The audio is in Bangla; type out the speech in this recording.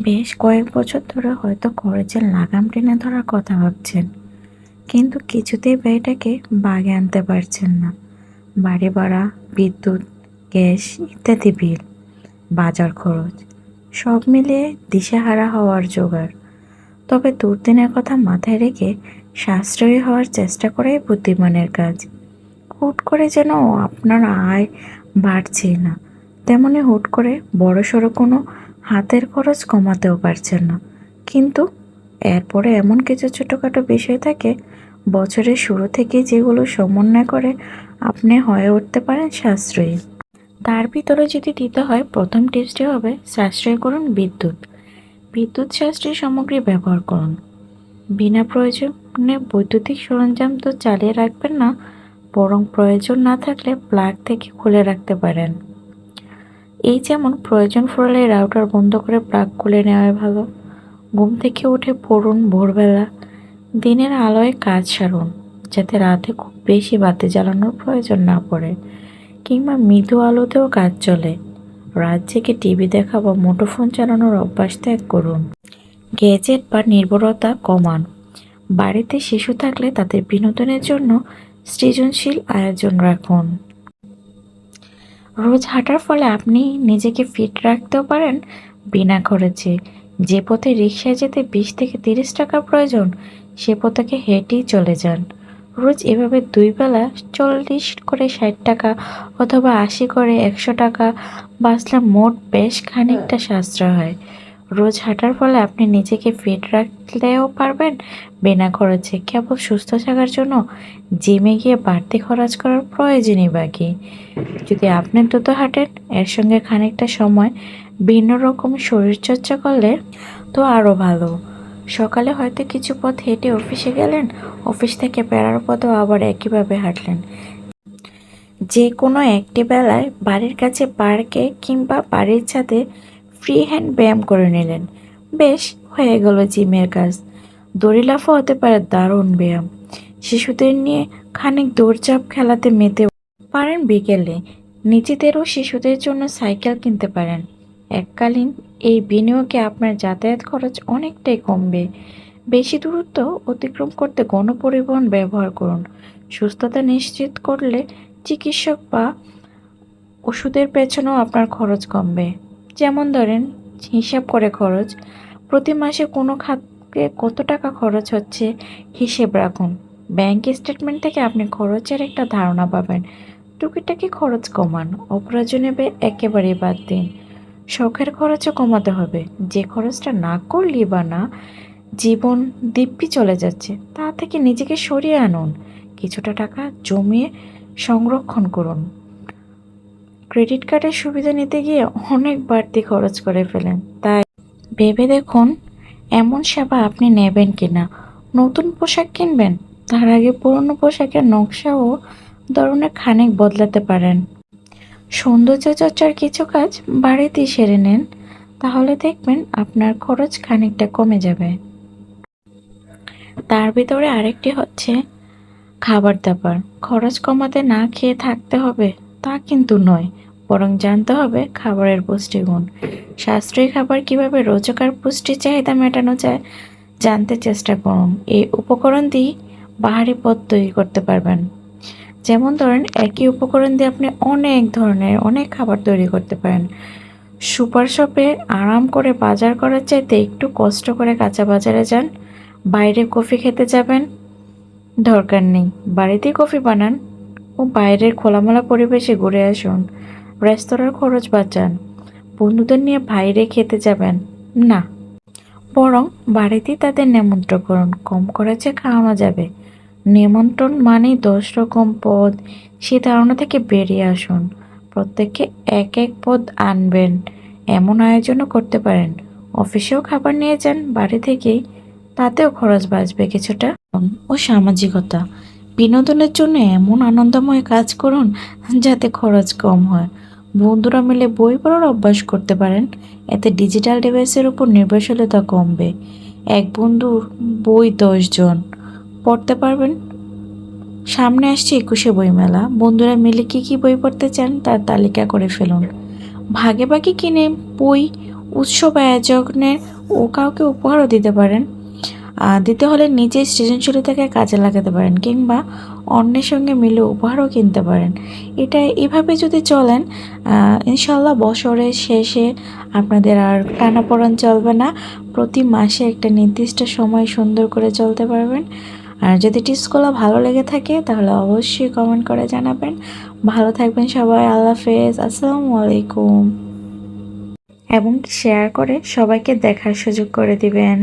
বেশ কয়েক বছর ধরে হয়তো খরচের লাগাম টেনে ধরার কথা ভাবছেন। কিন্তু কিছুতেই ব্যয়টাকে বাগে আনতে পারছেন না। বাড়ি ভাড়া, বিদ্যুৎ, গ্যাস ইত্যাদি বিল, বাজার খরচ, সব মিলিয়ে দিশেহারা হওয়ার জোগাড়। তবে দুর্দিনের কথা মাথায় রেখে সাশ্রয়ী হওয়ার চেষ্টা করাই বুদ্ধিমানের কাজ। হুট করে যেন আপনার আয় বাড়ছে না, তেমনি হুট করে বড়সড় কোনো হাতের খরচ কমাতেও পারছেন না। কিন্তু এরপরে এমন কিছু ছোটোখাটো বিষয় থাকে, বছরের শুরু থেকে যেগুলো সমন্বয় করে আপনি হয়ে উঠতে পারেন সাশ্রয়ী। তার ভিতরে যদি দিতে হয়, প্রথম টিপসটি হবে, সাশ্রয় করুন বিদ্যুৎ। বিদ্যুৎ সাশ্রয়ী সামগ্রী ব্যবহার করুন। বিনা প্রয়োজনে বৈদ্যুতিক সরঞ্জাম তো চালিয়ে রাখবেন না, বরং প্রয়োজন না থাকলে প্লাগ থেকে খুলে রাখতে পারেন। এই যেমন প্রয়োজন ফুরালে রাউটার বন্ধ করে প্লাগ খুলে নেওয়াই ভালো। ঘুম থেকে উঠে পড়ুন ভোরবেলা। দিনের আলোয় কাজ সারুন, যাতে রাতে খুব বেশি বাতি জ্বালানোর প্রয়োজন না পড়ে, কিংবা মৃদু আলোতেও কাজ চলে। রাত জেগে টিভি দেখা বা মুঠোফোন চালানোর অভ্যাস ত্যাগ করুন। গ্যাজেট বা নির্ভরতা কমান। বাড়িতে শিশু থাকলে তাদের বিনোদনের জন্য সৃজনশীল আয়োজন রাখুন। রোজ হাঁটার ফলে আপনি নিজেকে ফিট রাখতেও পারেন বিনা খরচে। যে পথে রিক্সায় যেতে বিশ থেকে তিরিশ টাকা প্রয়োজন, সে পথেকে হেঁটেই চলে যান। রোজ এভাবে দুই বেলা চল্লিশ করে ষাট টাকা অথবা আশি করে একশো টাকা বাঁচলে মোট বেশ খানিকটা সাশ্রয় হয়। রোজ হাঁটার ফলে আপনি নিজেকে ফিট রাখলেও পারবেন, বিনা খরচে। কেবল সুস্থ থাকার জন্য জিমে গিয়ে বাড়তি খরচ করার প্রয়োজনই বাকি। যদি আপনি দ্রুত হাঁটেন, এর সঙ্গে খানিকটা সময় ভিন্ন রকম শরীরচর্চা করলে তো আরও ভালো। সকালে হয়তো কিছু পথ হেঁটে অফিসে গেলেন, অফিস থেকে ফেরার পথেও আবার একইভাবে হাঁটলেন। যে কোনো একটি বেলায় বাড়ির কাছে পার্কে কিংবা বাড়ির ছাদে ফ্রি হ্যান্ড ব্যায়াম করে নিলেন। বেশ, হয়ে গেল জিমের কাজ। দড়ি লাফা হতে পারে দারুণ ব্যায়াম। শিশুদের নিয়ে খানিক দৌড়চাপ খেলাতে মেতে পারেন বিকেলে। নিজেদেরও শিশুদের জন্য সাইকেল কিনতে পারেন। এককালীন এই বিনিয়োগে আপনার যাতায়াত খরচ অনেকটাই কমবে। বেশি দূরত্ব অতিক্রম করতে গণপরিবহন ব্যবহার করুন। সুস্থতা নিশ্চিত করলে চিকিৎসক বা ওষুধের পেছনেও আপনার খরচ কমবে। যেমন ধরেন, হিসাব করে খরচ, প্রতি মাসে কোনো খাতে কত টাকা খরচ হচ্ছে হিসেব রাখুন। ব্যাংক স্টেটমেন্ট থেকে আপনি খরচের একটা ধারণা পাবেন। টুকিটাকি খরচ কমান, অপ্রয়োজনীয় ব্যয় একেবারেই বাদ দিন। শখের খরচও কমাতে হবে। যে খরচটা না করলি বা না, জীবন দিব্যি চলে যাচ্ছে, তা থেকে নিজেকে সরিয়ে আনুন। কিছুটা টাকা জমিয়ে সংরক্ষণ করুন। ক্রেডিট কার্ডের সুবিধা নিতে গিয়ে অনেক বাড়তি খরচ করে ফেলেন। তাই ভেবে দেখুন, এমন সেবা আপনি নেবেন কিনা? নতুন পোশাক কিনবেন? তার আগে পুরনো পোশাকের নকশা ও ধরনের খানিক বদলাতে পারেন। সৌন্দর্য চর্চার কিছু কাজ বাড়িতেই সেরে নেন, তাহলে দেখবেন আপনার খরচ খানিকটা কমে যাবে। তার ভিতরে আরেকটি হচ্ছে খাবার দাবার। খরচ কমাতে না খেয়ে থাকতে হবে। তা কিন্তু নয়, বরং জানতে হবে খাবারের পুষ্টিগুণ। সাশ্রয়ী খাবার কীভাবে রোজকার পুষ্টি চাহিদা মেটানো যায়, জানতে চেষ্টা করুন। এই উপকরণ দিয়ে বাহারি পদ তৈরি করতে পারবেন। যেমন ধরেন, একই উপকরণ দিয়ে আপনি অনেক ধরনের অনেক খাবার তৈরি করতে পারেন। সুপার শপে আরাম করে বাজার করার চাইতে একটু কষ্ট করে কাঁচা বাজারে যান, বাইরে কফি খেতে যাবেন, দরকার নেই। বাড়িতেই কফি বানান ও বাইরের খোলামেলা পরিবেশে ঘুরে আসুন। রেস্তোরাঁর খরচ বাঁচান। বন্ধুদের নিয়ে বাইরে খেতে যাবেন। না। বরং বাড়িতেই তাদের নেমন্ত্রণ করুন। কম খরচে খাওয়ানো যাবে। নিমন্ত্রণ মানেই দশ রকম পদ। সে ধারণা থেকে বেরিয়ে আসুন। প্রত্যেককে এক এক পদ আনবেন। এমন আয়োজনও করতে পারেন। অফিসেও খাবার নিয়ে যান। বাড়ি থেকেই তাতেও খরচ বাঁচবে কিছুটা। ও সামাজিকতা। বিনোদনের জন্য এমন আনন্দময় কাজ করুন যাতে খরচ কম হয়। বন্ধুরা মিলে বই পড়ার অভ্যাস করতে পারেন, এতে ডিজিটাল ডিভাইসের উপর নির্ভরশীলতা কমবে। এক বন্ধুর বই দশজন পড়তে পারবেন? সামনে আসছে একুশে বইমেলা। বন্ধুরা মিলে কী কী বই পড়তে চান তার তালিকা করে ফেলুন। ভাগে ভাগে কিনে বই, উৎসব আয়োজনের ও কাউকে উপহারও দিতে পারেন। দিতে হলে নিজের সৃজনশীলতাকে কাজে লাগাতে পারেন কিংবা অন্যের সঙ্গে মিলে উপহারও কিনতে পারেন। এটা এভাবে যদি চলেন ইনশাল্লাহ বছরের শেষে আপনাদের আর টানাপোড়েন চলবে না। প্রতি মাসে একটা নির্দিষ্ট সময় সুন্দর করে চলতে পারবেন। আর যদি টিপসগুলো ভালো লেগে থাকে, তাহলে অবশ্যই কমেন্ট করে জানাবেন। ভালো থাকবেন সবাই, আল্লাহ হাফেজ, আসসালামু আলাইকুম। এবং শেয়ার করে সবাইকে দেখার সুযোগ করে দিবেন।